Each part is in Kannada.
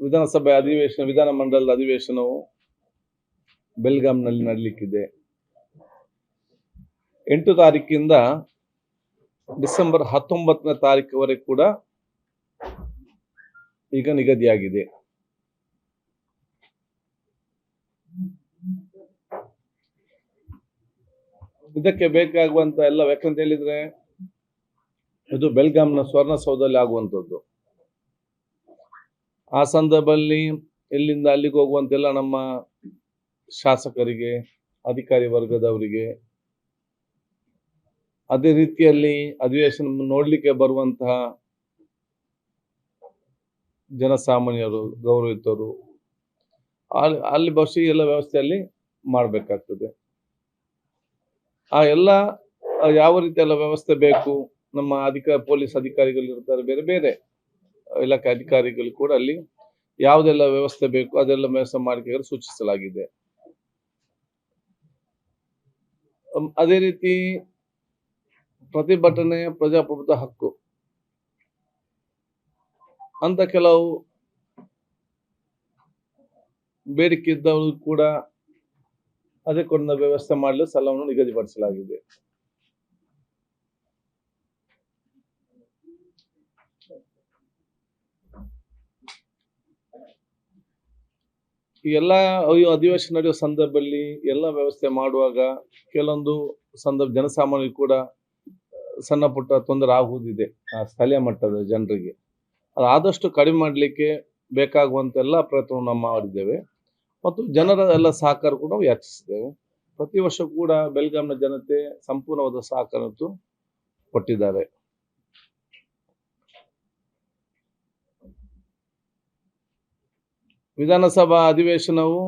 ವಿಧಾನಸಭೆ ಅಧಿವೇಶನ ವಿಧಾನಮಂಡಲದ ಅಧಿವೇಶನವು ಬೆಲ್ಗಾಂನಲ್ಲಿ ನಡೀಲಿಕ್ಕಿದೆ. ಎಂಟು ತಾರೀಕಿಂದ ಡಿಸೆಂಬರ್ ಹತ್ತೊಂಬತ್ತನೇ ತಾರೀಕುವರೆಗೆ ಕೂಡ ಈಗ ನಿಗದಿಯಾಗಿದೆ. ಇದಕ್ಕೆ ಬೇಕಾಗುವಂತ ಎಲ್ಲ ಯಾಕಂತ ಹೇಳಿದ್ರೆ, ಇದು ಬೆಲ್ಗಾಂನ ಸ್ವರ್ಣಸೌಧದಲ್ಲಿ ಆಗುವಂಥದ್ದು. ಆ ಸಂದರ್ಭದಲ್ಲಿ ಇಲ್ಲಿಂದ ಅಲ್ಲಿಗೆ ಹೋಗುವಂತೆಲ್ಲ ನಮ್ಮ ಶಾಸಕರಿಗೆ, ಅಧಿಕಾರಿ ವರ್ಗದವರಿಗೆ ಅದೇ ರೀತಿಯಲ್ಲಿ ಅಧಿವೇಶನ ನೋಡ್ಲಿಕ್ಕೆ ಬರುವಂತಹ ಜನಸಾಮಾನ್ಯರು, ಗೌರವಿತರು ಅಲ್ಲಿ ಅಲ್ಲಿ ಬಹುಶಃ ಎಲ್ಲ ವ್ಯವಸ್ಥೆಯಲ್ಲಿ ಮಾಡಬೇಕಾಗ್ತದೆ. ಆ ಎಲ್ಲ ಯಾವ ರೀತಿಯೆಲ್ಲ ವ್ಯವಸ್ಥೆ ಬೇಕು, ನಮ್ಮ ಅಧಿಕಾರಿ ಪೊಲೀಸ್ ಅಧಿಕಾರಿಗಳು ಇರ್ತಾರೆ, ಬೇರೆ ಬೇರೆ. ಇಲಾಖೆ ಅಧಿಕಾರಿಗಳು ಕೂಡ ಅಲ್ಲಿ ಯಾವುದೆಲ್ಲ ವ್ಯವಸ್ಥೆ ಬೇಕು ಅದೆಲ್ಲ ವ್ಯವಸ್ಥೆ ಮಾಡಿಕೆ ಸೂಚಿಸಲಾಗಿದೆ. ಅದೇ ರೀತಿ ಪ್ರತಿಭಟನೆ ಪ್ರಜಾಪ್ರಭುತ್ವ ಹಕ್ಕು. ಅಂತ ಕೆಲವು ಬೇಡಿಕೆ ಇದ್ದವರು ಕೂಡ ಅದಕ್ಕೊಂದು ವ್ಯವಸ್ಥೆ ಮಾಡಲು ಸಲವನ್ನು ನಿಗದಿಪಡಿಸಲಾಗಿದೆ. ಎಲ್ಲ ಅಧಿವೇಶನ ನಡೆಯುವ ಸಂದರ್ಭದಲ್ಲಿ ಎಲ್ಲ ವ್ಯವಸ್ಥೆ ಮಾಡುವಾಗ ಕೆಲವೊಂದು ಸಂದರ್ಭ ಜನಸಾಮಾನ್ಯರು ಕೂಡ ಸಣ್ಣ ಪುಟ್ಟ ತೊಂದರೆ ಆಗುವುದಿದೆ ಆ ಸ್ಥಳೀಯ ಮಟ್ಟದ ಜನರಿಗೆ. ಅದು ಆದಷ್ಟು ಕಡಿಮೆ ಮಾಡಲಿಕ್ಕೆ ಬೇಕಾಗುವಂತ ಎಲ್ಲ ಪ್ರಯತ್ನವನ್ನು ನಾವು ಮಾಡಿದ್ದೇವೆ. ಮತ್ತು ಜನರ ಎಲ್ಲ ಸಹಕಾರ ಕೂಡ ಯಾಚಿಸಿದ್ದೇವೆ. ಪ್ರತಿ ವರ್ಷ ಕೂಡ ಬೆಲ್ಗಾಂನ ಜನತೆ ಸಂಪೂರ್ಣವಾದ ಸಹಕಾರವನ್ನು ಕೊಟ್ಟಿದ್ದಾರೆ ವಿಧಾನಸಭಾ ಅಧಿವೇಶನವು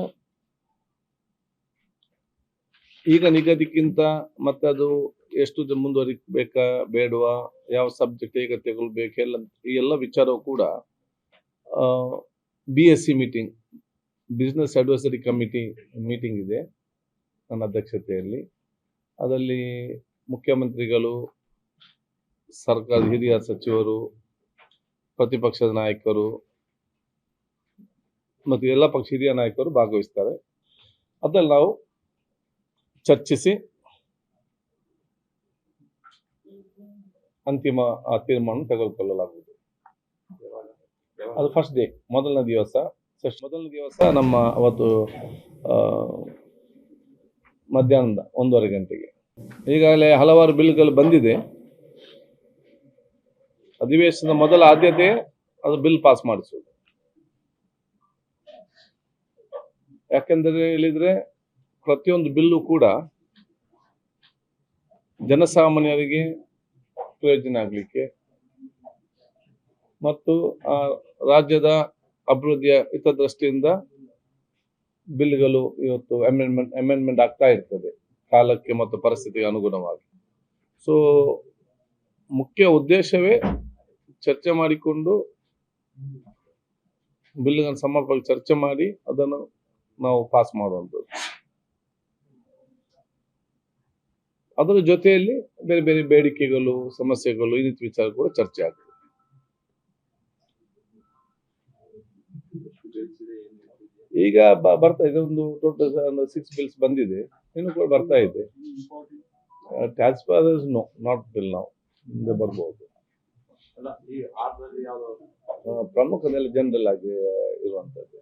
ಈಗ ನಿಗದಿಕ್ಕಿಂತ ಮತ್ತೆ ಅದು ಎಷ್ಟು ಮುಂದುವರಿಬೇಕಾ, ಬೇಡವಾ, ಯಾವ ಸಬ್ಜೆಕ್ಟ್ ಈಗ ಎಲ್ಲ ಈ ಎಲ್ಲ ವಿಚಾರವು ಕೂಡ B S C meeting business advisory committee meeting ಇದೆ ನನ್ನ ಅಧ್ಯಕ್ಷತೆಯಲ್ಲಿ. ಅದರಲ್ಲಿ ಮುಖ್ಯಮಂತ್ರಿಗಳು, ಸರ್ಕಾರದ ಹಿರಿಯ ಸಚಿವರು, ಪ್ರತಿಪಕ್ಷದ ನಾಯಕರು ಮತ್ತು ಎಲ್ಲ ಪಕ್ಷ ಹಿರಿಯ ನಾಯಕರು ಭಾಗವಹಿಸ್ತಾರೆ. ಅದ್ರಲ್ಲಿ ನಾವು ಚರ್ಚಿಸಿ ಅಂತಿಮ, ಆ ತೀರ್ಮಾನ ತೆಗೆದುಕೊಳ್ಳಲಾಗುವುದು. ಅದು ಫಸ್ಟ್ ಡೇ ಮೊದಲನೇ ದಿವಸ. ಮೊದಲನೇ ದಿವಸ ನಮ್ಮ ಅವತ್ತು ಮಧ್ಯಾಹ್ನದ ಒಂದೂವರೆ ಗಂಟೆಗೆ. ಈಗಾಗಲೇ ಹಲವಾರು ಬಿಲ್ಗಳು ಬಂದಿದೆ. ಅಧಿವೇಶನದ ಮೊದಲ ಆದ್ಯತೆ ಅದು ಬಿಲ್ ಪಾಸ್ ಮಾಡಿಸುವುದು ಯಾಕೆಂದರೆ ಹೇಳಿದರೆ ಪ್ರತಿಯೊಂದು ಬಿಲ್ಲು ಕೂಡ ಜನಸಾಮಾನ್ಯರಿಗೆ ಪ್ರಯೋಜನ ಆಗಲಿಕ್ಕೆ ಮತ್ತು, ಆ, ರಾಜ್ಯದ ಅಭಿವೃದ್ಧಿಯ ಹಿತದೃಷ್ಟಿಯಿಂದ ಬಿಲ್ಗಳು ಇವತ್ತು ಅಮೆಂಡ್ಮೆಂಟ್ ಅಮೆಂಡ್ಮೆಂಟ್ ಆಗ್ತಾ ಇರ್ತದೆ, ಕಾಲಕ್ಕೆ ಮತ್ತು ಪರಿಸ್ಥಿತಿಗೆ ಅನುಗುಣವಾಗಿ. ಸೊ ಮುಖ್ಯ ಉದ್ದೇಶವೇ ಚರ್ಚೆ ಮಾಡಿಕೊಂಡು ಬಿಲ್ಗಳನ್ನು ಸಮರ್ಪಕ ಚರ್ಚೆ ಮಾಡಿ ಅದನ್ನು ನಾವು ಪಾಸ್ ಮಾಡುವಂಥದ್ದು. ಅದರ ಜೊತೆಯಲ್ಲಿ ಬೇರೆ ಬೇರೆ ಬೇಡಿಕೆಗಳು ಸಮಸ್ಯೆಗಳು ರೀತಿ ವಿಚಾರ ಕೂಡ ಚರ್ಚೆ ಆಗ್ತದೆ. ಈಗ ಬರ್ತಾ ಇದೆ ಒಂದು ಟೋಟಲ್ ಒಂದು ಸಿಕ್ಸ್ ಬಿಲ್ಸ್ ಬಂದಿದೆ ಇನ್ನು ಕೂಡ ಬರ್ತಾ ಇದೆ. Tax fathers no not bill ನಾವು ಮುಂದೆ ಬರ್ಬೋದು. ಆ, ಪ್ರಮುಖದಲ್ಲಿ ಜನರಲ್ ಆಗಿ ಇರುವಂತದ್ದು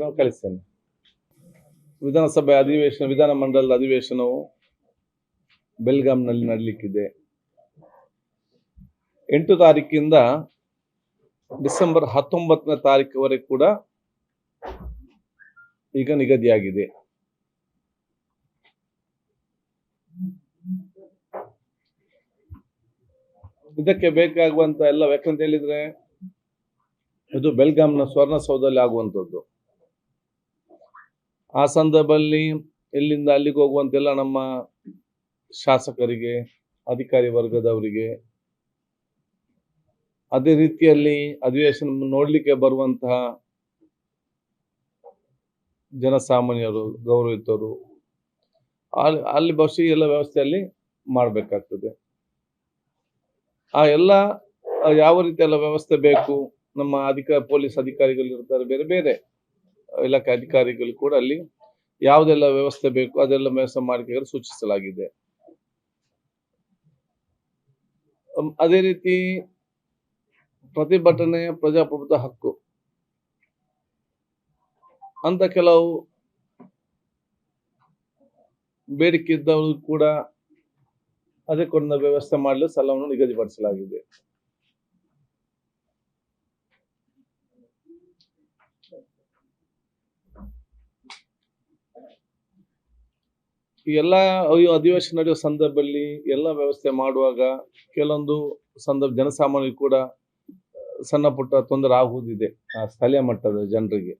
ನಾನು ಕಳಿಸ್ತೇನೆ. ವಿಧಾನಸಭೆ ಅಧಿವೇಶನ, ವಿಧಾನ ವಿಧಾನಮಂಡಲದ ಅಧಿವೇಶನವು ಬೆಲ್ಗಾಂನಲ್ಲಿ ನಡೀಲಿಕ್ಕಿದೆ. ಎಂಟು ತಾರೀಕಿಂದ ಡಿಸೆಂಬರ್ ಹತ್ತೊಂಬತ್ತನೇ ತಾರೀಕುವರೆಗೆ ಕೂಡ ಈಗ ನಿಗದಿಯಾಗಿದೆ. ಇದಕ್ಕೆ ಬೇಕಾಗುವಂತ ಎಲ್ಲ ಯಾಕಂತ ಹೇಳಿದ್ರೆ, ಇದು ಬೆಲ್ಗಾಂನ ಸ್ವರ್ಣಸೌಧದಲ್ಲಿ ಆಗುವಂಥದ್ದು. ಆ ಸಂದರ್ಭದಲ್ಲಿ ಇಲ್ಲಿಂದ ಅಲ್ಲಿಗೆ ಹೋಗುವಂತೆಲ್ಲ ನಮ್ಮ ಶಾಸಕರಿಗೆ, ಅಧಿಕಾರಿ ವರ್ಗದವರಿಗೆ, ಅದೇ ರೀತಿಯಲ್ಲಿ ಅಧಿವೇಶನ ನೋಡ್ಲಿಕ್ಕೆ ಬರುವಂತಹ ಜನಸಾಮಾನ್ಯರು, ಗೌರವಿತರು, ಅಲ್ಲಿ ಅಲ್ಲಿ ಈ ಎಲ್ಲ ವ್ಯವಸ್ಥೆಯಲ್ಲಿ ಮಾಡಬೇಕಾಗ್ತದೆ. ಆ ಎಲ್ಲ ಯಾವ ರೀತಿ ಎಲ್ಲ ವ್ಯವಸ್ಥೆ ಬೇಕು? ನಮ್ಮ ಅಧಿಕಾರ ಪೊಲೀಸ್ ಅಧಿಕಾರಿಗಳು ಇರ್ತಾರೆ, ಬೇರೆ ಬೇರೆ ಇಲಾಖೆ ಅಧಿಕಾರಿಗಳು ಕೂಡ ಅಲ್ಲಿ ಯಾವುದೆಲ್ಲ ವ್ಯವಸ್ಥೆ ಬೇಕು, ಅದೆಲ್ಲ ವ್ಯವಸ್ಥೆ ಸೂಚಿಸಲಾಗಿದೆ. ಅದೇ ರೀತಿ ಪ್ರತಿಭಟನೆ ಪ್ರಜಾಪ್ರಭುತ್ವ ಹಕ್ಕು. ಅಂತ ಕೆಲವು ಬೇಡಿಕೆ ಇದ್ದವರು ಕೂಡ ಅದಕ್ಕೊಂದು ವ್ಯವಸ್ಥೆ ಮಾಡಲು ಸಾಲವನ್ನು ನಿಗದಿಪಡಿಸಲಾಗಿದೆ. ಎಲ್ಲ ಅಧಿವೇಶನ ನಡೆಯುವ ಸಂದರ್ಭದಲ್ಲಿ ಎಲ್ಲ ವ್ಯವಸ್ಥೆ ಮಾಡುವಾಗ ಕೆಲವೊಂದು ಸಂದರ್ಭ ಜನಸಾಮಾನ್ಯರು ಕೂಡ ಸಣ್ಣ ಪುಟ್ಟ ತೊಂದರೆ ಆಗುವುದಿದೆ, ಆ ಸ್ಥಳೀಯ ಮಟ್ಟದ ಜನರಿಗೆ.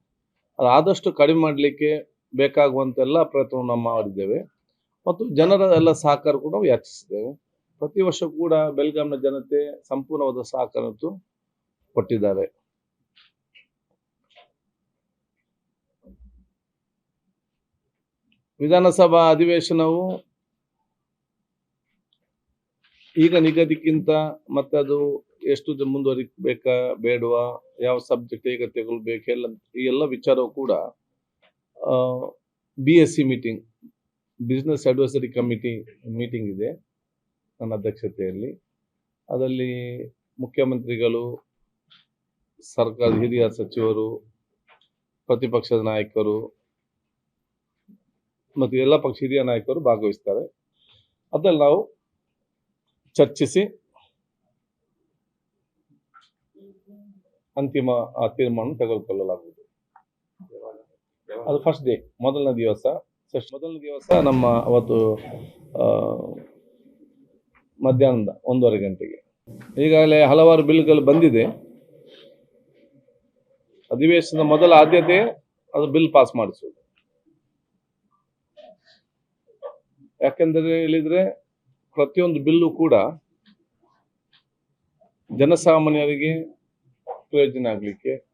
ಆದಷ್ಟು ಕಡಿಮೆ ಮಾಡಲಿಕ್ಕೆ ಬೇಕಾಗುವಂತ ಎಲ್ಲ ಪ್ರಯತ್ನವನ್ನು ನಾವು ಮಾಡಿದ್ದೇವೆ. ಮತ್ತು ಜನರ ಎಲ್ಲ ಸಹಕಾರ ಕೂಡ ನಾವು ಯಾಚಿಸಿದ್ದೇವೆ. ಪ್ರತಿ ವರ್ಷ ಕೂಡ ಬೆಲ್ಗಾಂನ ಜನತೆ ಸಂಪೂರ್ಣವಾದ ಸಹಕಾರ ಕೊಟ್ಟಿದ್ದಾರೆ. ವಿಧಾನಸಭಾ ಅಧಿವೇಶನವು ಈಗ ನಿಗದಿಕ್ಕಿಂತ ಮತ್ತೆ ಅದು ಎಷ್ಟು ಮುಂದುವರಿಬೇಕಾ, ಬೇಡವಾ, ಯಾವ ಸಬ್ಜೆಕ್ಟ್ ಈಗ ತಗೊಳ್ಬೇಕು, ಎಲ್ಲ ಈ ಎಲ್ಲ ವಿಚಾರವು ಕೂಡ B S C meeting business advisory committee meeting ಇದೆ ನನ್ನ ಅಧ್ಯಕ್ಷತೆಯಲ್ಲಿ. ಅದರಲ್ಲಿ ಮುಖ್ಯಮಂತ್ರಿಗಳು ಸರ್ಕಾರ ಹಿರಿಯ ಸಚಿವರು, ಪ್ರತಿಪಕ್ಷದ ನಾಯಕರು ಮತ್ತು ಎಲ್ಲ ಪಕ್ಷ ಹಿರಿಯ ನಾಯಕರು ಭಾಗವಹಿಸ್ತಾರೆ. ಅದರಲ್ಲಿ ನಾವು ಚರ್ಚಿಸಿ ಅಂತಿಮ, ಆ ತೀರ್ಮಾನ ತೆಗೆದುಕೊಳ್ಳಲಾಗುವುದು. ಅದು ಫಸ್ಟ್ ಡೇ ಮೊದಲನೇ ದಿವಸ. ಮೊದಲನೇ ದಿವಸ ನಮ್ಮ ಅವತ್ತು ಮಧ್ಯಾಹ್ನದ ಒಂದೂವರೆ ಗಂಟೆಗೆ. ಈಗಾಗಲೇ ಹಲವಾರು ಬಿಲ್ಗಳು ಬಂದಿದೆ. ಅಧಿವೇಶನದ ಮೊದಲ ಆದ್ಯತೆ ಅದು ಬಿಲ್ ಪಾಸ್ ಮಾಡಿಸುವುದು. ಯಾಕೆಂದರೆ ಹೇಳಿದರೆ, ಪ್ರತಿಯೊಂದು ಬಿಲ್ಲು ಕೂಡ ಜನಸಾಮಾನ್ಯರಿಗೆ ಪ್ರಯೋಜನ ಆಗಲಿಕ್ಕೆ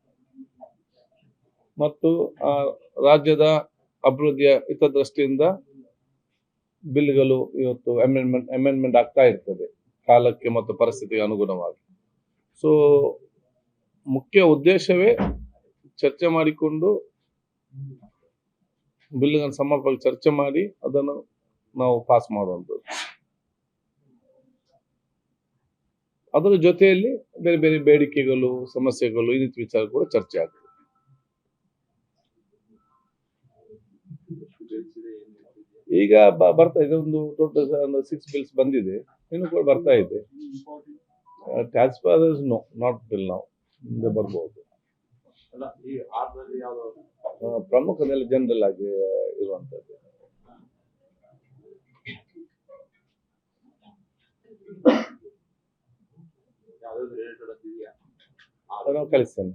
ಮತ್ತು, ಆ, ರಾಜ್ಯದ ಅಭಿವೃದ್ಧಿಯ ಹಿತದೃಷ್ಟಿಯಿಂದ ಬಿಲ್ಗಳು ಇವತ್ತು ಅಮೆಂಡ್ಮೆಂಟ್ ಅಮೆಂಡ್ಮೆಂಟ್ ಆಗ್ತಾ ಇರ್ತದೆ, ಕಾಲಕ್ಕೆ ಮತ್ತು ಪರಿಸ್ಥಿತಿಗೆ ಅನುಗುಣವಾಗಿ. ಸೊ ಮುಖ್ಯ ಉದ್ದೇಶವೇ ಚರ್ಚೆ ಮಾಡಿಕೊಂಡು ಬಿಲ್ಗಳನ್ನು ಸಮರ್ಪಕ ಚರ್ಚೆ ಮಾಡಿ ಅದನ್ನು ನಾವು ಪಾಸ್ ಮಾಡುವಂಥದ್ದು. ಅದರ ಜೊತೆಯಲ್ಲಿ ಬೇರೆ ಬೇರೆ ಬೇಡಿಕೆಗಳು, ಸಮಸ್ಯೆಗಳು, ಈ ರೀತಿ ವಿಚಾರ ಕೂಡ ಚರ್ಚೆ ಆಗ್ತದೆ. ಈಗ ಬರ್ತಾ ಇದೆ ಒಂದು ಟೋಟಲ್ ಒಂದು ಸಿಕ್ಸ್ ಬಿಲ್ಸ್ ಬಂದಿದೆ. ಇನ್ನು ಕೂಡ ಬರ್ತಾ ಇದೆ. Tax fathers no not bill ನಾವು ಮುಂದೆ ಬರ್ಬೋದು. ಪ್ರಮುಖದಲ್ಲಿ ಜನರಲ್ ಆಗಿ ಇರುವಂತದ್ದು. ನಾವು ಕಳಿಸ್ತೇನೆ.